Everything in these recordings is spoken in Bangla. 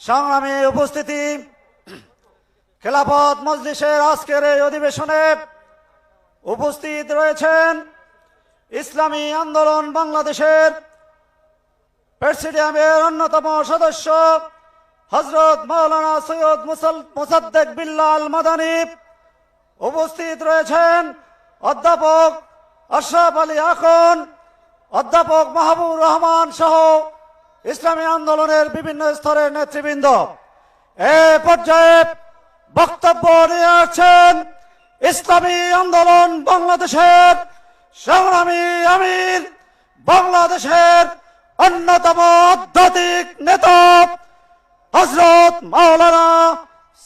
সংগ্রামী উপস্থিতি খেলাফত মজলিসের আজকের এই অধিবেশনে উপস্থিত রয়েছেন ইসলামী আন্দোলন বাংলাদেশের প্রেসিডিয়ামের অন্যতম সদস্য হজরত মৌলানা সৈয়দ মুসল মুসাদ্দেক বিল্লাল মাদানী। উপস্থিত রয়েছেন অধ্যাপক আশরাফ আলী আখন অধ্যাপক মাহবুব রহমান সহ ইসলামী আন্দোলনের বিভিন্ন স্তরের নেতৃবৃন্দ, এ পর্যায়ে বক্তব্য নিয়ে আসছেন ইসলামী আন্দোলন বাংলাদেশের সংগ্রামী আমির, বাংলাদেশের অন্যতম আধ্যাত্মিক নেতা হজরত মাওলানা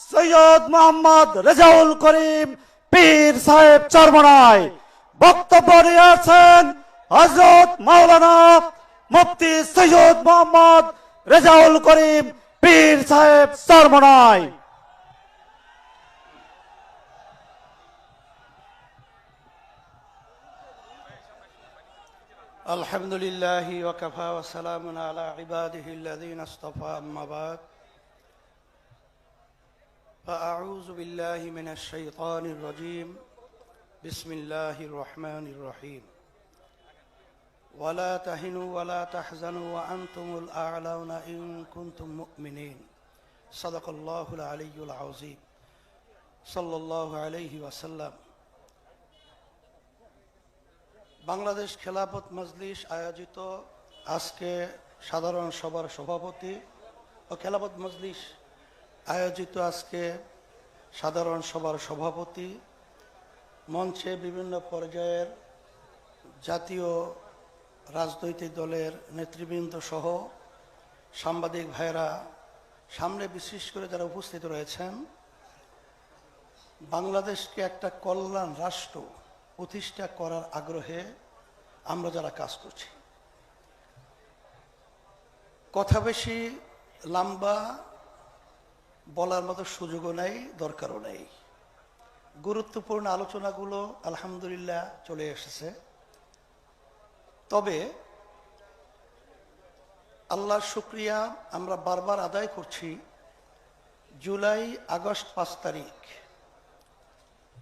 সৈয়দ মোহাম্মদ রেজাউল করিম পীর সাহেব চরমনায় বক্তব্য নিয়ে আসছেন হজরত মাওলানা মুফতি সৈয়দ মোহাম্মদ রেজাউল করিম পীর সাহেব চরমনায় الحمد لله وكفى وسلام على عباده الذين اصطفى أما بعد فأعوذ بالله من الشيطان الرجيم بسم الله الرحمن الرحيم ولا تهنوا ولا تحزنوا وأنتم الأعلون إن كنتم مؤمنين صدق الله العلي العظيم صلى الله عليه وسلم বাংলাদেশ খেলাফত মজলিস আয়োজিত আজকে সাধারণ সভার সভাপতি ও খেলাফত মজলিস আয়োজিত আজকে সাধারণ সভার সভাপতি মঞ্চে বিভিন্ন পর্যায়ের জাতীয় রাজনৈতিক দলের নেতৃবৃন্দ সহ সাংবাদিক ভাইরা সামনে বিশেষ করে যারা উপস্থিত রয়েছেন, বাংলাদেশকে একটা কল্যাণ রাষ্ট্র প্রতিষ্ঠা করার আগ্রহে আমরা যারা কাজ করছি। কথা বেশি লম্বা বলার মতো সুযোগও নেই, দরকারও নেই। গুরুত্বপূর্ণ আলোচনাগুলো আলহামদুলিল্লাহ চলে এসেছে। তবে আল্লাহর শুক্রিয়া আমরা বারবার আদায় করছি জুলাই আগস্ট পাঁচ তারিখ।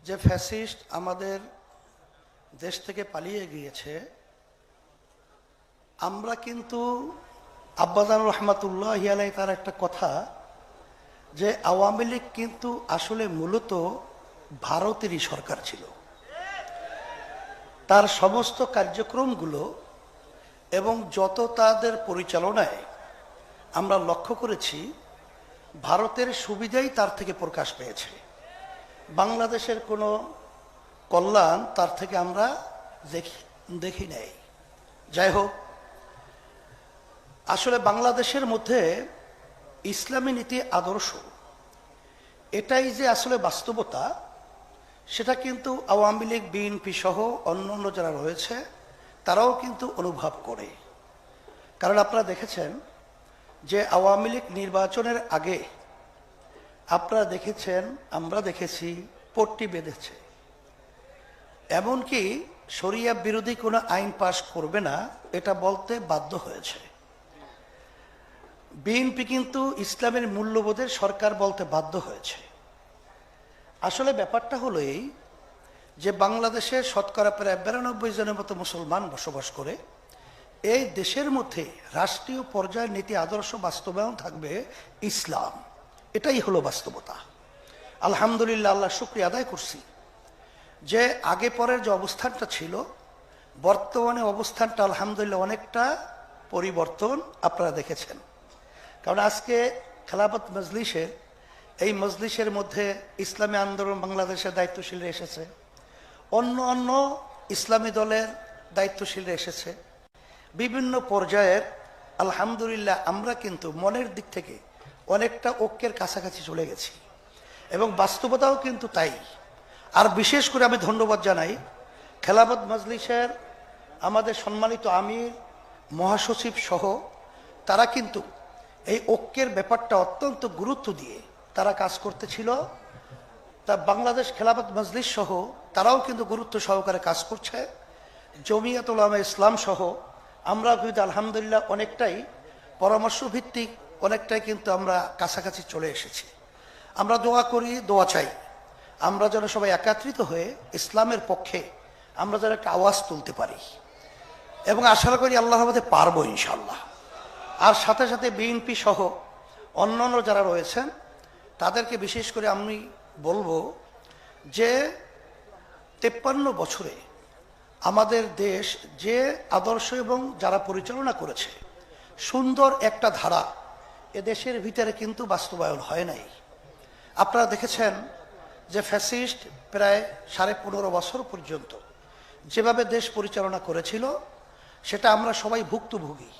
যে ফ্যাসিস্ট আমাদের দেশ থেকে পালিয়ে গিয়েছে, আমরা কিন্তু আব্বাদান রহমাতুল্লাহ আলাই তার একটা কথা যে আওয়ামী লীগ কিন্তু আসলে মূলত ভারতেরই সরকার ছিল। তার সমস্ত কার্যক্রমগুলো এবং যত তাদের পরিচালনায় আমরা লক্ষ্য করেছি, ভারতের সুবিধাই তার থেকে প্রকাশ পেয়েছে। বাংলাদেশের কোনো কল্যাণ তার থেকে আমরা দেখি দেখি নাই। যাই হোক, আসলে বাংলাদেশের মধ্যে ইসলামী নীতি আদর্শ, এটাই যে আসলে বাস্তবতা সেটা কিন্তু আওয়ামী লীগ বিএনপি সহ অন্যান্য যারা রয়েছে, তারাও কিন্তু অনুভব করে। কারণ আপনারা দেখেছেন যে আওয়ামী লীগ নির্বাচনের আগে আপনারা দেখেছেন, আমরা দেখেছি, পট্টি বেঁধেছে। এমনকি শরিয়া বিরোধী কোনো আইন পাশ করবে না, এটা বলতে বাধ্য হয়েছে। বিএনপি কিন্তু ইসলামের মূল্যবোধের সরকার বলতে বাধ্য হয়েছে। আসলে ব্যাপারটা হলো এই যে বাংলাদেশে শতকরা প্রায় বিরানব্বই জনের মতো মুসলমান বসবাস করে, এই দেশের মধ্যে রাষ্ট্রীয় পর্যায়ের নীতি, আদর্শ, বাস্তবায়ন থাকবে ইসলাম। এটাই হলো বাস্তবতা। আলহামদুলিল্লাহ আল্লাহ শুক্রিয়া আদায় করছি। যে আগে পরের যে অবস্থানটা ছিল, বর্তমানে অবস্থানটা আলহামদুলিল্লাহ অনেকটা পরিবর্তন আপনারা দেখেছেন। কারণ আজকে খেলাপত মজলিসের এই মজলিসের মধ্যে ইসলামী আন্দোলন বাংলাদেশের দায়িত্বশীলরা এসেছে। অন্য অন্য ইসলামী দলের দায়িত্বশীলরা এসেছে। বিভিন্ন পর্যায়ের আলহামদুলিল্লাহ আমরা কিন্তু মনের দিক থেকে অনেকটা ঐক্যের কাছাকাছি চলে গেছি। এবং বাস্তবতাও কিন্তু তাই। আর বিশেষ করে আমি ধন্যবাদ জানাই খেলাফত মজলিসের আমাদের সম্মানিত আমির, মহাসচিব সহ তারা কিন্তু এই ঐক্যের ব্যাপারটা অত্যন্ত গুরুত্ব দিয়ে তারা কাজ করতেছিল। তা বাংলাদেশ খেলাফত মজলিস সহ তারাও কিন্তু গুরুত্ব সহকারে কাজ করছে। জমিয়াতুল ইসলাম সহ আমরা কিন্তু আলহামদুলিল্লাহ অনেকটাই পরামর্শ ভিত্তিক অনেকটাই কিন্তু আমরা কাছাকাছি চলে এসেছি। আমরা দোয়া করি, দোয়া চাই। আমরা যেন সবাই একাত্রিত হয়ে ইসলামের পক্ষে আমরা যেন একটা আওয়াজ তুলতে পারি। এবং আশা করি আল্লাহর মধ্যে পারব ইনশাল্লাহ আর সাথে সাথে বিএনপি সহ অন্যান্য যারা রয়েছেন তাদেরকে বিশেষ করে আমি বলব যে তেপ্পান্ন বছরে আমাদের দেশ যে আদর্শ এবং যারা পরিচালনা করেছে, সুন্দর একটা ধারা এ দেশের ভিতরে কিন্তু বাস্তবায়ন হয় নাই। আপনারা দেখেছেন যে ফ্যাসিস্ট প্রায় সাড়ে পনেরো বছর পর্যন্ত যেভাবে দেশ পরিচালনা করেছিল, সেটা আমরা সবাই ভুক্তভোগী।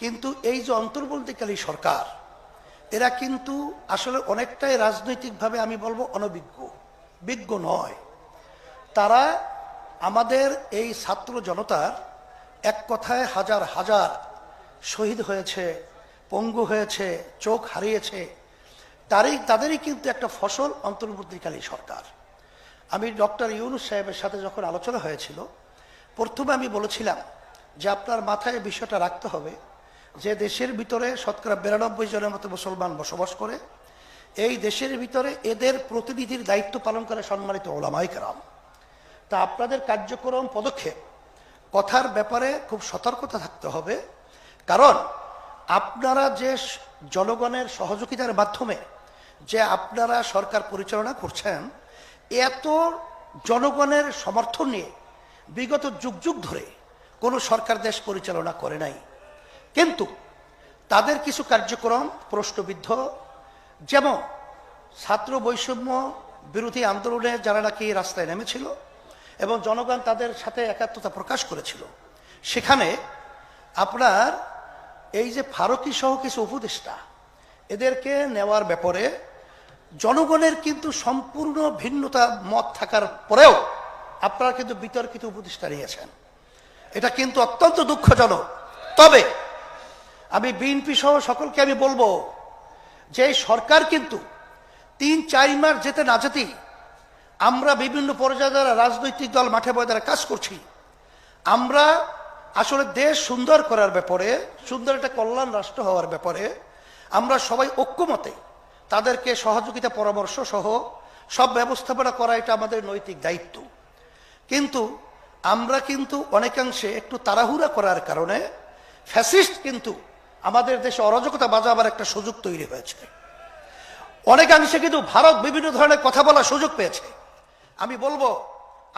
কিন্তু এই যে অন্তর্বর্তীকালী সরকার এরা কিন্তু আসলে অনেকটাই রাজনৈতিকভাবে আমি বলব অনভিজ্ঞ, বিজ্ঞ নয়। তারা আমাদের এই ছাত্র জনতার এক কথায় হাজার হাজার শহীদ হয়েছে, পঙ্গু হয়েছে, চোখ হারিয়েছে। তারই, তাদেরই কিন্তু একটা ফসল অন্তর্বর্তীকালী সরকার। আমি ডক্টর ইউনুস সাহেবের সাথে যখন আলোচনা হয়েছিল, প্রথমে আমি বলেছিলাম যে আপনার মাথায় বিষয়টা রাখতে হবে। যে দেশের ভিতরে শতকরা বিরানব্বই জনের মতো মুসলমান বসবাস করে, এই দেশের ভিতরে এদের প্রতিনিধির দায়িত্ব পালন করে সম্মানিত ওলামাই কারাম। তা আপনাদের কার্যক্রম পদক্ষেপ, কথার ব্যাপারে খুব সতর্কতা থাকতে হবে। কারণ আপনারা যে জনগণের সহযোগিতার মাধ্যমে যে আপনারা সরকার পরিচালনা করছেন, এত জনগণের সমর্থন নিয়ে বিগত যুগ যুগ ধরে কোনো সরকার দেশ পরিচালনা করে নাই। কিন্তু তাদের কিছু কার্যক্রম প্রশ্নবিদ্ধ। যেমন ছাত্র বৈষম্য বিরোধী আন্দোলনে যারা নাকি রাস্তায় নেমেছিল এবং জনগণ তাদের সাথে একাত্মতা প্রকাশ করেছিল, সেখানে আপনার এই যে ফারুকি সহ কিছু উপদেষ্টা, এদেরকে নেওয়ার ব্যাপারে জনগণের কিন্তু সম্পূর্ণ ভিন্নতা মত থাকার পরেও আপনারা কিন্তু বিতর্কিত উপদেষ্টা নিয়েছেন এটা কিন্তু অত্যন্ত দুঃখজনক। তবে আমি বিএনপি সহ সকলকে আমি বলব যে সরকার কিন্তু তিন, চার মাস যেতে না যেতেই আমরা বিভিন্ন পর্যায়ে যারা রাজনৈতিক দল মাঠে ময়দানে কাজ করছি, আমরা আসলে দেশ সুন্দর করার ব্যাপারে, সুন্দর একটা কল্যাণ রাষ্ট্র হওয়ার ব্যাপারে, আমরা সবাই ঐক্যমতে তাদেরকে সহযোগিতা, পরামর্শ সহ সব ব্যবস্থাপনা করা এটা আমাদের নৈতিক দায়িত্ব। কিন্তু আমরা কিন্তু অনেকাংশে একটু তাড়াহুড়া করার কারণে ফ্যাসিস্ট কিন্তু আমাদের দেশে অরাজকতা বাজাবার একটা সুযোগ তৈরি হয়েছে। অনেকাংশে কিন্তু ভারত বিভিন্ন ধরনের কথা বলার সুযোগ পেয়েছে। আমি বলব,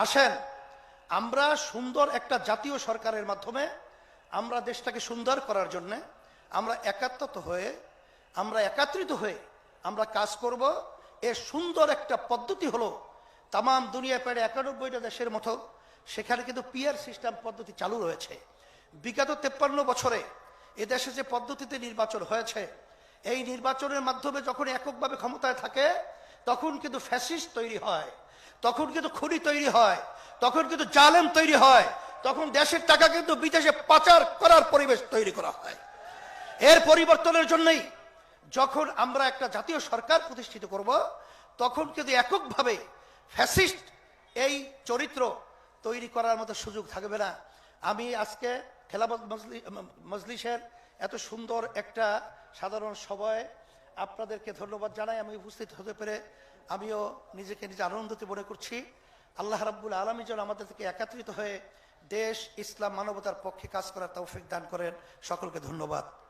আসেন, আমরা সুন্দর একটা জাতীয় সরকারের মাধ্যমে আমরা দেশটাকে সুন্দর করার জন্য আমরা একাত্মত হয়ে, আমরা একাত্রিত হয়ে আমরা কাজ করব। এর সুন্দর একটা পদ্ধতি হলো তাম দুনিয়া প্রায় একানব্বইটা দেশের মতো সেখানে কিন্তু পিয়ার সিস্টেম পদ্ধতি চালু রয়েছে। বিগত তেপ্পান্ন বছরে এ দেশে যে পদ্ধতিতে নির্বাচন হয়েছে, এই নির্বাচনের মাধ্যমে যখন এককভাবে ক্ষমতায় থাকে, তখন কিন্তু ফ্যাসিস্ট তৈরি হয়, তখন কিন্তু খুনি তৈরি হয়, তখন কিন্তু জালেম তৈরি হয়, তখন দেশের টাকা কিন্তু বিদেশে পাচার করার পরিবেশ তৈরি করা হয়। এর পরিবর্তনের জন্যই যখন আমরা একটা জাতীয় সরকার প্রতিষ্ঠিত করব, তখন কিন্তু এককভাবে ফ্যাসিস্ট এই চরিত্র তৈরি করার মতো সুযোগ থাকবে না। আমি আজকে খেলাফত মজলি- মজলিসের এত সুন্দর একটা সাধারণ সভায় আপনাদেরকে ধন্যবাদ জানাই। আমি উপস্থিত হতে পেরে আমিও নিজেকে নিজে আনন্দিত মনে করছি। আল্লাহ রাব্বুল আলমী যেন আমাদের থেকে একত্রিত হয়ে দেশ, ইসলাম, মানবতার পক্ষে কাজ করার তৌফিক দান করেন। সকলকে ধন্যবাদ।